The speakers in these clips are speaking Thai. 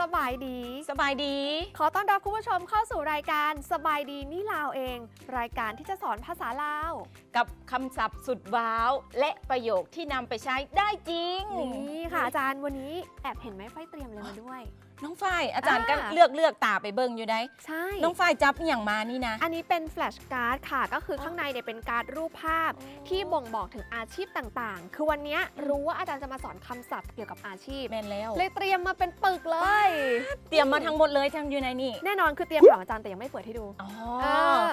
สบายดี สบายดี ขอต้อนรับคุณผู้ชมเข้าสู่รายการสบายดีนี่ลาวเอง รายการที่จะสอนภาษาลาว กับคำศัพท์สุดว้าว และประโยคที่นำไปใช้ได้จริง นี่ค่ะอาจารย์วันนี้แอบเห็นไหมไฟเตรียมอะไรมาด้วย น้องฝ้ายอาจารย์ก็อ่า เลือกเลือกตาไปเบิ่งอยู่ได้ ใช่ น้องฝ้ายจับอหย่างมานี่นะ อันนี้เป็นแฟลชการ์ดค่ะ ก็คือข้างในเนี่ยเป็นการ์ดรูปภาพ ที่บ่งบอกถึงอาชีพต่างๆ คือวันนี้รู้ว่าอาจารย์จะมาสอนคำศัพท์เกี่ยวกับอาชีพ แม่นแล้ว เลยเตรียมมาเป็นปึกเลย เตรียมมาทั้งหมดเลยทั้งอยู่ในนี่ แน่นอนคือเตรียมถามอาจารย์แต่ยังไม่เปิดให้ดูอ๋อ เออ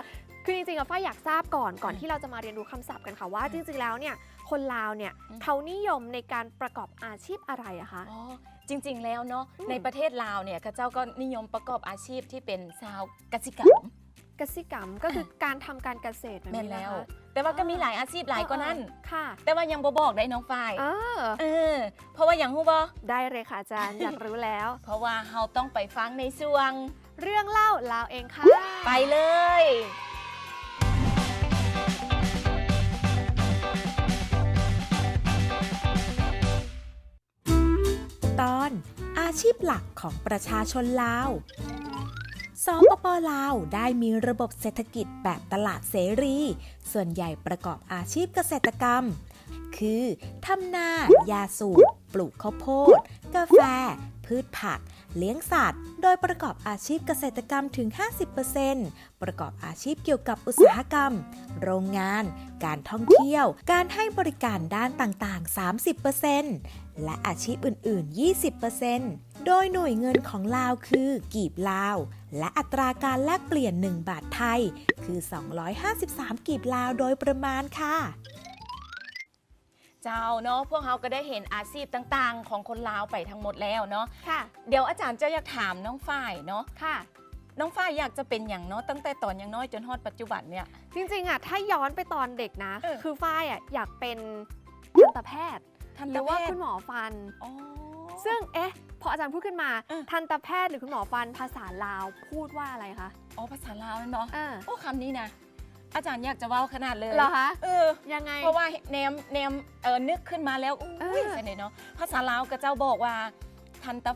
คือจริงๆอะฝ้ายอยากทราบก่อนก่อนที่เราจะมาเรียนรู้คำศัพท์กันค่ะว่าอืมจริงๆแล้วเนี่ยคนลาวเนี่ยอืมเขานิยมในการประกอบอาชีพอะไรอะคะอ๋อจริง ๆ แล้วเนาะอืมในประเทศลาวเนี่ยข้าเจ้าก็นิยมประกอบอาชีพที่เป็นชาวกสิกรรมกสิกรรมก็คือการทำการเกษตรแบบแม่นนี้แล้วนะคะแต่ว่าก็มีหลายอาชีพหลายกว่านั้นเออค่ะแต่ว่ายังบ่บอกได้น้องฝ้ายเออเออเพราะว่าอย่างฮู้บ่ได้เลยค่ะอาจารย์ อยากรู้แล้ว เพราะว่าเราต้องไปฟังในช่วง เรื่องเล่าลาวเองค่ะ ไปเลย ชีพหลักของประชาชนลาวสปปลาวได้มีระบบเศรษฐกิจแบบตลาดเสรี ส่วนใหญ่ประกอบอาชีพเกษตรกรรม คือทำนา ยาสูบ ปลูกข้าวโพด กาแฟ พืชผัก เลี้ยงสัตว์ โดยประกอบอาชีพเกษตรกรรมถึง 50%ประกอบอาชีพเกี่ยวกับอุตสาหกรรม โรงงาน การท่องเที่ยว การให้บริการด้านต่างๆ 30%และอาชีพอื่น ๆ 20%โดยหน่วยเงินของลาวคือกีบลาว และอัตราการแลกเปลี่ยน 1 บาทไทย คือ 253 กีบลาวโดยประมาณค่ะ เจ้าเนาะพวกเราก็ได้เห็นอาชีพต่างๆ ของคนลาวไปทั้งหมดแล้วเนาะค่ะ เดี๋ยวอาจารย์จะอยากถามน้องฝ้ายเนาะค่ะ น้องฝ้ายอยากจะเป็นอย่างเนาะตั้งแต่ตอนยังน้อยจนฮอดปัจจุบันเนี่ย จริงๆอะถ้าย้อนไปตอนเด็กนะ เออ คือฝ้ายอะอยากเป็นทันตแพทย์ ทันหตรือว่าแพทคุย์ณหมอฟัน อ๋อ ซึ่งเอ๊ะ พออาจารย์พูดขึ้นมาเออ ทันตแพทย์หรือคุณหมอฟันภาษาลาวพูดว่าอะไรคะอ๋อภาษาลาวนั่นเนาะเออ โอ้คำนี้นะ อาจารย์อยากจะเว้าขนาดเลยเหรอคะเออยังไง เพราะว่าแนมแนมเออนึกขึ้นมาแล้วอุ้เอยอใช่ไหมเนาะภาษาลาวก็เจ้าบอกว่าทันต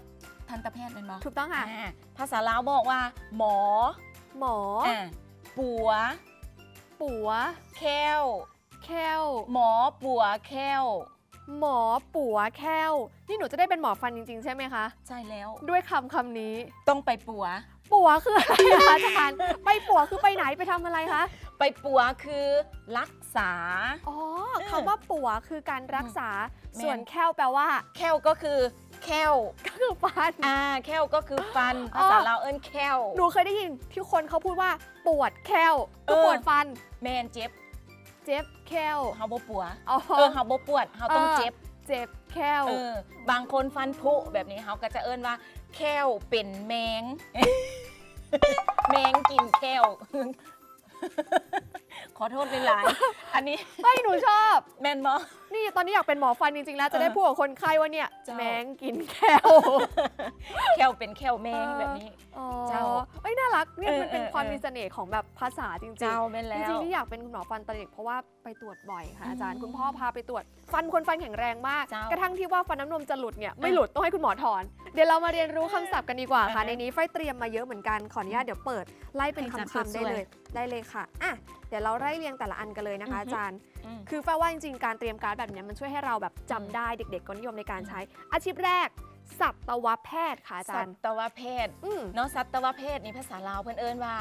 ทันตแพทย์เป็นบ่ถูกต้องค่ะอ่าภาษาลาวบอกว่า หมอ หมออ่าปัว ปัว แค้ว แค้ว หมอปัวแค้วหมอปัวแค้ว นี่หนูจะได้เป็นหมอฟันจริง ๆ ใช่ไหมคะ ใช่แล้ว ด้วยคำคำนี้ ต้องไปปัว ปัวคืออะไรคะอาจารย์ ไปปัวคือไปไหนไปทำอะไรคะ ไปปัวคือรักษา อ๋อเออคำว่าปัวคือการรักษา แม่น ส่วนแค้วแปลว่า แค้วก็คือแค้วก็คือฟัน อ่าแค้วก็คือฟันอ๋อภาษาลาวเอิ้นแค้วหนูเคยได้ยินที่คนเขาพูดว่าปวดแค้วเอก็อ ปวดฟัน แมนเจ็บเจ็บแค้วเฮาบ่ปัวอ๋อ เออเฮาบ่ปวดเฮาต้องเออ เจ็บเจ็บแค้วเออบางคนฟันผุแบบนี้เขาก็จะเอิ้นว่า แค้วเป็นแมง แมงกินแค้ว ขอโทษเป็นหลายๆอันนี้เฮ้ยหนูชอบ แมนบอ นี่ตอนนี้อยากเป็นหมอฟันจริงๆแล้วจะได้เออพูดกับคนไข้ว่าเนี่ยเจ้า แมงกินแค้วแค้วเป็นแค้วแมงเออแบบนี้ อ๋อเจ้าเอ้ยน่ารักเนี่ยเออมันเป็นเออความเออ มีเสน่ห์ของแบบภาษาจริงๆเจ้าแม่นจแล้ว ริงๆที่อยากเป็นคุณหมอฟันตอนเด็กเพราะว่าไปตรวจบ่อยค่ะอืมอาจารย์คุณพ่อพาไปตรวจ ฟันคนฟันแข็งแรงมาก เจ้ากระทั่งที่ว่าฟันน้ำนมจะหลุดเนี่ยไม่อะหลุดต้องให้คุณหมอถอน เดี๋ยวเรามาเรียนรู้คำศัพท์กันดีกว่าค่ะ อ่าฮะในนี้ไฟเตรียมมาเยอะเหมือนกันขออนุญาตเดี๋ยวเปิดไล่เป็นให้อาจารย์คำๆได้สวยๆเลย ได้เลยค่ะอะเดี๋ยวเราไล่เรียงแต่ละอันกันเลยนะคะอือฮึอาจารย์ อืม คือฝ้ายว่าจริงๆ การเตรียมการ์ดแบบเนี้ยมันช่วยให้เราแบบจำได้เด็กๆ ก็นิยมในการใช้ อาชีพแรก สัตวแพทย์ค่ะอาจาสัรย์ ตวแพทย์อืม เนาะสัตวแพทย์นี่ภาษาลาวเพิ่นเอิ้นว่า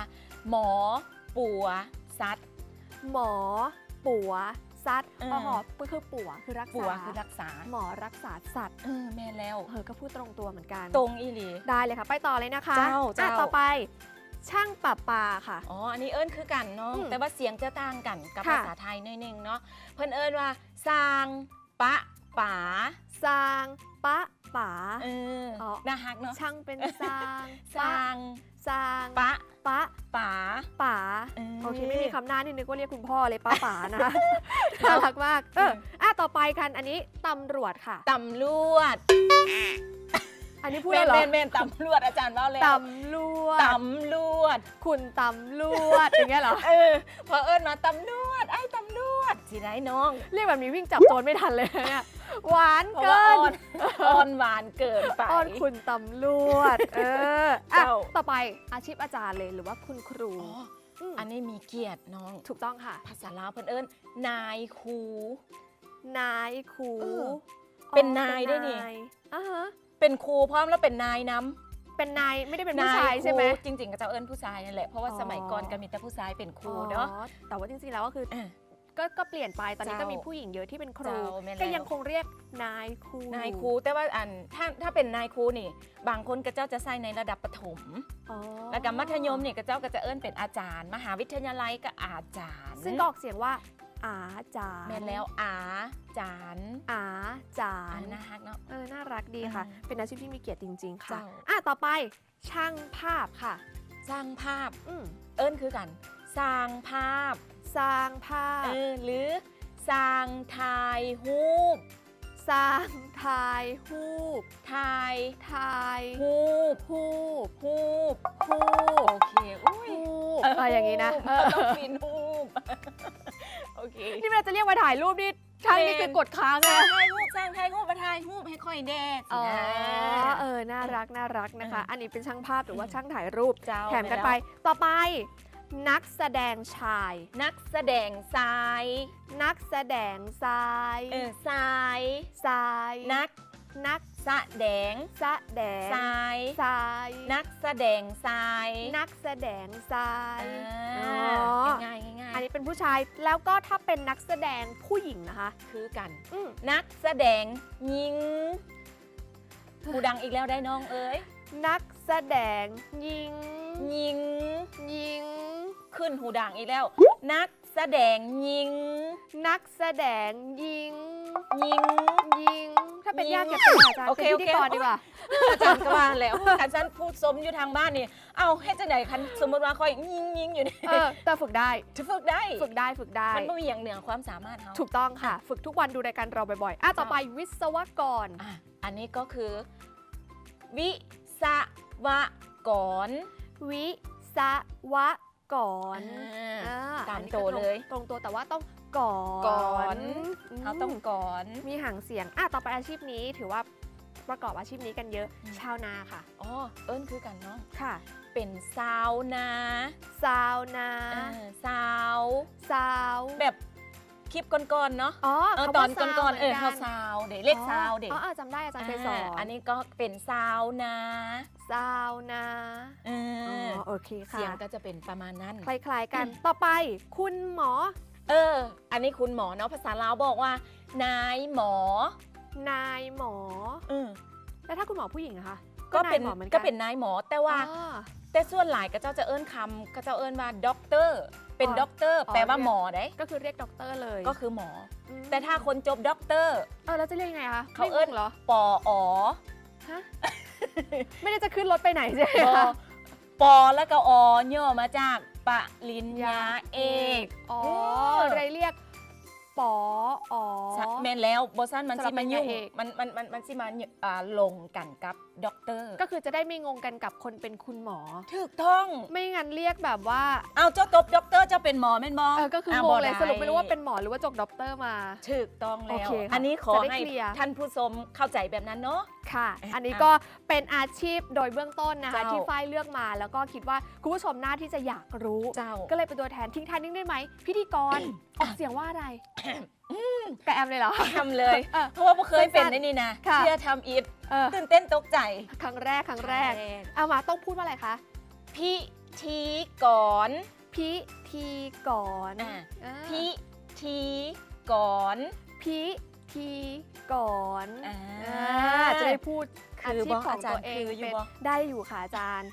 หมอ ปัวสัตว์ หมอ ปัว ซัดเออ อ๋อก็คือปัวคือรักปัวษาคือรักษาหมอรักษาสัตว์เออแม่นแล้ว เออก็พูดตรงตัวเหมือนกัน ตรงอีหลี ได้เลยค่ะ ไปต่อเลยนะคะเจ้าเจ้า อะต่อไป ช่างประปาค่ะ อ๋อ อันนี้เอิ้นคือกันเนาะ อืมแต่ว่าเสียงจะต่างกันกับค่ะภาษาไทยหนิดนึงเนาะ เพิ่นเอิ้นว่าสร้างปะป๋าสร้างปะป๋า เอออ๋อน่าฮักเนาะช่างเป็นสร้างสร้างสร้างปะปะป๋า ป๋าเออโอเคไม่มีคำหน้านี่นึกว่าเรียกคุณพ่อเลยป้าป๋านะ น่ารักมาก เอออะต่อไปกันอันนี้ตำรวจค่ะ ตำรวจ อันนี้พูดเมแล้วนเหรเมอนเมนตำรวจอาจารย์ว่าแล้วตำรวจตำรวจคุณตำรวจอย่างเงี้ยเหรอ เออพอเอิ้นมาตำรวจไอ้ตำรวจสิได้น้องเรียกแบบนี้วิ่งจับโจรไม่ทันเลยเนี่ยหวานเพราะเกิว่าอ่อนนอ่อนหวานเกินไป อ้อนคุณตำรวจ เอออะเจ้า ต่อไปอาชีพอาจารย์เลยหรือว่าคุณครูอ๋อมอันนี้มีเกียรติน้อง ถูกต้องค่ะ ภาษาลาวเพิ่นเอิ้นนายครู นายครูเอออ๋อเป็นนายด้วยนี่ เป็อ่าฮะ เป็นครูพร้อมแล้วเป็นนายนำเป็นนายไม่ได้เป็นผู้ชายใช่ไหมนครูจริงๆก็จะเอิ้นผู้ชายนั่นแหละเพราะว่าอ๋อสมัยก่อนก็มีแต่ผู้ชายเป็นครูเนาะ อ๋อแต่ว่าจริงๆแล้วก็คือเออก็ก็เปลี่ยนไปตอนนี้เจ้าก็มีผู้หญิงเยอะที่เป็นครูเจ้าแม่นแล้ว ก็ยังคงเรียกนายครูนายครูแต่ว่าอันถ้าถ้าเป็นนายครูนี่ บางคนก็เจ้าจะใส่ในระดับประถม อ๋อแล้วก็มัธยมเนี่ยก็เจ้าก็จะเอิ้นเป็นอาจารย์ มหาวิทยาลัยก็อาจารย์ซึ่งก็ออกเสียงว่า อาจารย์แม่นแล้วอาจารย์อาจาอัรนย์น่าฮักเนาะ เออน่ารักดีค่ะ อืมเป็นอาชีพที่มีเกียรติจริง ๆ ค่ะ เจ้า อะต่อไปช่างภาพค่ะ สร้างภาพอืมเอิ้นคือกัน สร้างภาพสร้างภาพ เออหรือสร้างถ่ายรูปสร้างถ่ายรูปถ่ายถ่ายรูปรูปรูปรูปโอเคอุ้ยรูปอะไรอย่างนี้นะเออต้องฟินรูป โอเคนี่เวลาจะเรียกว่าถ่ายรูปนี่ช่างนี่คือกดค้างสเลร้างยถ่ายรูปสร้างถ่ายรูปมาถ่ายรูปให้ค่อยแดดอ๋อนะเออ น่ารักน่ารักนะคะเอออัอันนี้เป็นช่างภาพหรือว่าช่างถ่ายรูป เจ้าแถมกันไป ต่อไป นักแสดงชาย นักแสดงทราย นักแสดงทรายเออทรายทราย นัก นักแสดงแสดงทรายทรายนักแสดงทรายนักแสดงทรายอ่าอ๋อง่ายๆง่ายอันนี้เป็นผู้ชายแล้วก็ถ้าเป็นนักแสดงผู้หญิงนะคะๆคือกันอืมนักแสดงยิงกูดังอีกแล้วได้น้องเอ้ยนักแสดงยิงยิงยิง ขึ้นหูดังอีกแล้ว นักแสดงยิง นักแสดงยิงยิงยิง ถ้าเป็นยิงยากอย่าเป็นอาจารย์โอเคเป็นพิธีกรโอเค ดีกว่า อาจารย์ก็ว่าแล้วอาจารย์พูดสมอยู่ทางบ้านนี่ เอาให้จังไหนคันสมมติว่าคอยยิงยิงอยู่นี่เออแต่ฝึกได้ จะฝึกได้ ฝึกได้ฝึกได้ มันไม่มีอย่างเหนือความสามารถเขาถูกต้องค่ะ ฝึกทุกวันดูรายการเราบ่อยๆอะต่อไปวิศวกร อะอันนี้ก็คือ วิศวกร วิศว กรอ่าอ่ตามอันนี้โจก็เลย ตรงตัวแต่ว่าต้องก่อนก่อนมเขาต้องก่อนมีหางเสียงอะต่อไปอาชีพนี้ถือว่าประกอบอาชีพนี้กันเยอะอืมชาวนาค่ะอ๋อเอิ้นคือกันเนาะค่ะ เป็นซาวนาซาวนาเออซาวซาวแบบ คลิปก่อนๆเนาะอ๋อเออคำตอว่านซาวก่อนๆเออหมืเขากัซาวเด็กเลขซาวเด็กอ๋ออ๋อจำได้อาจารย์เคยสอนอันนี้ก็เป็นซาวนาซาวนาเออ๋ออโอเคค่ะเสียงก็จะเป็นประมาณนั้นคล้ายๆกันต่อไปคุณหมอ เออ อันนี้คุณหมอเนาะภาษาลาวบอกว่า นายหมอ นายหมอเออแล้วถ้าคุณหมอผู้หญิงอะคะก็เป็นายหมอหมือก็เป็นนายหมอแต่ว่าอ๋อ แต่ส่วนหลายก็เจ้าจะเอิ้นคำก็เจ้าเอิ้นว่าด็อกเตอร์ เป็นอ๋อด็อกเตอร์อ๋อ แปลว่าเรียกหมอได้ก็คือเรียกด็อกเตอร์เลยก็คือหมอ มแต่ถ้าคนจบด็อกเตอร์ เออแล้วจะเรียกยังไงคะเขาไม่งเอิ้นงเหรอปออฮะ ไม่ได้จะขึ้นรถไปไหนใช่ไหมปอคะปอแล้วก็อย่อมาจากปริญญาเอก อ๋อเออเลยเรียก ปออ๋อใช่แม่นแล้วบอสันมันสำหรัสิบมายุ่งปริญญาเอก มันมันมันมันสิมาอ่าลงกันกับด็อกเตอร์ก็คือจะได้ไม่งงกันกับคนเป็นคุณหมอ ถูกต้อง ไม่งั้นเรียกแบบว่าเอาเจ้าตบด็อกเตอร์เจ้าเป็นหมอแม่นบอเออก็คืองงเลยสรุปไม่รู้ว่าเป็นหมอหรือว่าจบด็อกเตอร์มา ถูกต้องแล้โอวเคค่ะอันนี้ขอจะได้ให้เคลียร์ ท่านผู้ชมเข้าใจแบบนั้นเนาะค่ะอะ อันนี้ก็เป็นอาชีพโดยเบื้องต้นนะคะเจ้า ที่ฝ้ายเลือกมา แล้วก็คิดว่าคุณผู้ชมน่าที่จะอยากรู้ เจ้า ก็เลยเป็นตัวแทนทิ้งท้ายนิดได้ไหมพิธีกร ออกเสียงว่าอะไรกระแอมเลยเหรอ ทำเลย เออเพราะว่าบ่เคยเป็นสั้นๆในนี่นะ ค่ะ เชื่อทำอิดเออตื่นเต้นตกใจครั้งแรกครั้งแรก เอามาต้องพูดว่าอะไรคะพิธีก่อนพิธีก่อนอะอ่าพิธีก่อนพิธีก่อนอ่าอ่าจะได้พูดอาคือชีพบ่ของอาจารย์ตัวเองคืออยู่เป็นบ่ได้อยู่ค่ะอาจารย์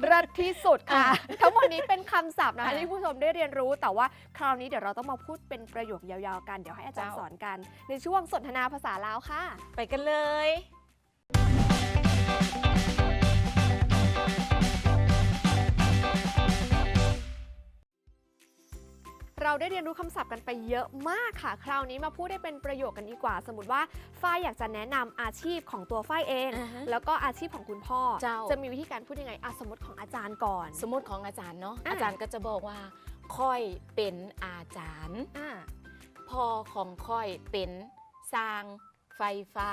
เลิศที่สุดค่ะอะ ทั้งหมดนี้เป็นคำศัพท์นะคะอะที่ผู้ชมได้เรียนรู้ แต่ว่าคราวนี้เดี๋ยวเราต้องมาพูดเป็นประโยคยาวๆกัน เดี๋ยวให้อาจารย์เจ้าสอนกัน ในช่วงสนทนาภาษาลาวค่ะ ไปกันเลย เราได้เรียนรู้คำศัพท์กันไปเยอะมากค่ะ คราวนี้มาพูดได้เป็นประโยคกันดีกว่า สมมติว่าฝ้ายอยากจะแนะนำอาชีพของตัวฝ้ายเองอ่าฮะแล้วก็อาชีพของคุณพ่อเจ้าจะมีวิธีการพูดยังไงอะสมมติของอาจารย์ก่อน สมมติของอาจารย์เนาะอะอาจารย์ก็จะบอกว่า ค่อยเป็นอาจารย์อ่าพ่อของค่อยเป็นสร้างไฟฟ้า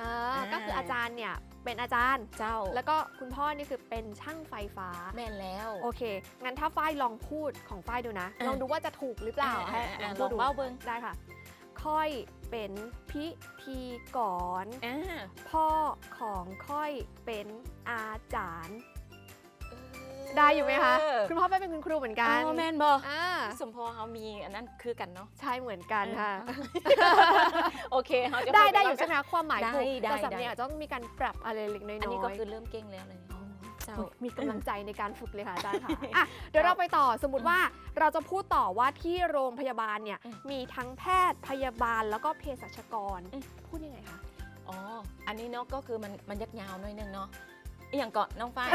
อ่าอ่าก็คืออาจารย์เนี่ย เป็นอาจารย์ เจ้า แล้วก็คุณพ่อนี่คือเป็นช่างไฟฟ้า แม่นแล้ว โอเค งั้นถ้าฝ้ายลองพูดของฝ้ายดูนะอะลองดูว่าจะถูกหรือเปล่าอะให้อะอะพูดดูลองเว้าเบิ่งได้ค่ะ ค่อยเป็นพิธีกรอ่าพ่อของค่อยเป็นอาจารย์เออ ได้อยู่ไหมคะคุณพ่อเป็นคุณครูเหมือนกันอ๋อแม่นบออ่าสมพอเขามีอันนั้นคือกันเนาะ ใช่เหมือนกันค่ะ โอเคเขาจะได้พูได้กันอยู่ใช่ไหมแล้วคะความหมายถูกได้ได้แต่สำเนียงได้ อาจจะต้องมีการปรับอะไรเล็กน้อยอันนี้ๆก็คือเริ่มเก่งแล้วเลยเจ้าอุ๊ยมีกำลังใจในการฝึกเลยค่ะอาจารย์ค่ะอะ เดี๋ยวเราไปต่อสมมติว่าเราจะพูดต่อว่าที่โรงพยาบาลเนี่ยอืมมีทั้งแพทย์พยาบาลแล้วก็เภสัชกร อืม พูดยังไงคะ อ๋อ อันนี้เนาะก็คือมันมันยักยาวหน่อยนึงเนาะ อหย่างก่อนน้องฝ้าย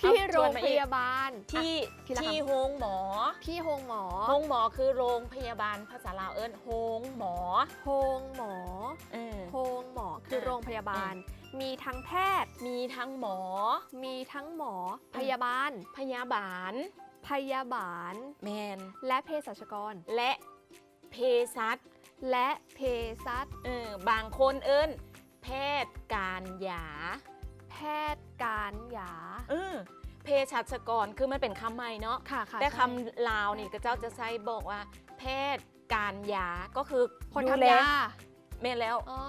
ที่เอาโรชวนงมาพอีกยาบาล ที่ทีละคำที่โฮงหมออะที่โรงหมอโฮงหมอคือโรงพยาบาลภาษาลาวเอิ้นโฮงหมอโรงหมอเออโรงหมอคือเออโรงพยาบาล มีทั้งแพทย์ มีทั้งหมอ มีทั้งหมอ พยาบาล พยาบาล พยาบาล แมน และเภสัชกร และเภสัชและเภสัชเออบางคนเอิ้น แพทย์การยา แพทย์ การยา เออเภสัชกรคือมันเป็นคำใหม่เนาะค่ะค่ะแต่ใช่คำลาวนี่ก็เจ้าจะใช้บอกว่าแพทย์การยาก็คือคนดูทำแลยาแม่นแล้วอ๋อ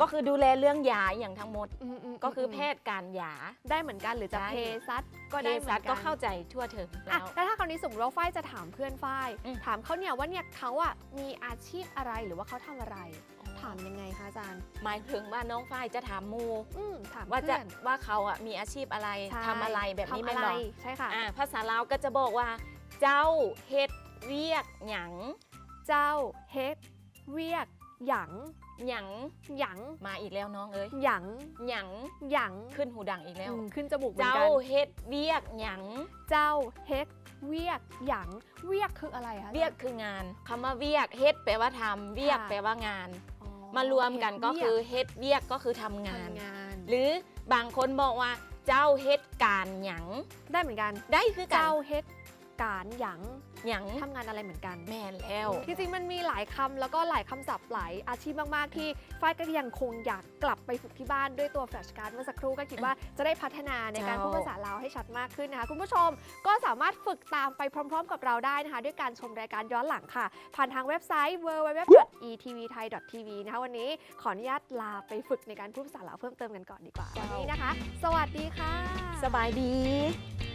ก็คือดูแลเรื่องยาอย่างทั้งหมดมมก็คือแพทย์การยาได้เหมือนกันหรือจะได้เภสัชก็เภได้เหมืสัอชนกัก็นเข้าใจทั่วถึงอะแล้วแล้วถ้าคราวนี้สมมติว่าฝ้ายจะถามเพื่อนฝ้ายอืมถามเขาเนี่ยว่าเนี่ยเขาอะมีอาชีพอะไรหรือว่าเขาทำอะไร ถามยังไงคะอาจารย์ หมายถึงว่าน้องฝ้ายจะถามหมู อืมถามว่าจะเพื่อน ว่าเขาอะมีอาชีพอะไรใช่ทำอะไรแบบนี้ทำแม่นอะไรบอกใช่ค่ะ อ่าภาษาลาวก็จะบอกว่า เจ้าเฮ็ดเวียกหยังเจ้าเฮกเวียกหยังหยังหยังมาอีกแล้วน้องเอ้ยหยังหยังหยังขึ้นหูดังอีกแล้ว อืมขึ้นจมูกเหมือนเจ้ากันเฮ็ดเวียกหยังเจ้าเฮกเวียกหยังเวียกคืออะไรคะ เวียกคืองานคำว่าเวียกเฮ็ดแปลว่าทำเวียกค่ะ แปลว่างานอ๋อ มารวมกันก็คือเฮ็เฮ็ดเวียกก็คือทำดงาน ทำงานหรือบางคนบอกว่าเจ้าเฮ็ดการหยังได้เหมือนกัน ได้คือกัน เจ้าเฮก การหยังหยังทำงานอะไรเหมือนกัน แม่นแล้ว จริงๆ มันมีหลายคำแล้วก็หลายคำศัพท์หลายอาชีพมาก ๆ ที่ฝ้ายก็ยังคงอยากกลับไปฝึกที่บ้านด้วยตัวแฟลชการ์ดเมื่อสักครู่ก็คิดว่าจะได้พัฒนาในการเจ้าพูดภาษาลาวให้ชัดมากขึ้นนะคะ คุณผู้ชมก็สามารถฝึกตามไปพร้อม ๆ กับเราได้นะคะ ด้วยการชมรายการย้อนหลังค่ะ ผ่านทางเว็บไซต์ www.etvthai.tv นะคะวันนี้ขออนุญาตลาไปฝึกในการพูดภาษาลาวเพิ่มเติมกันก่อนดีกว่าวันนี้นะคะ สวัสดีค่ะ สบายดี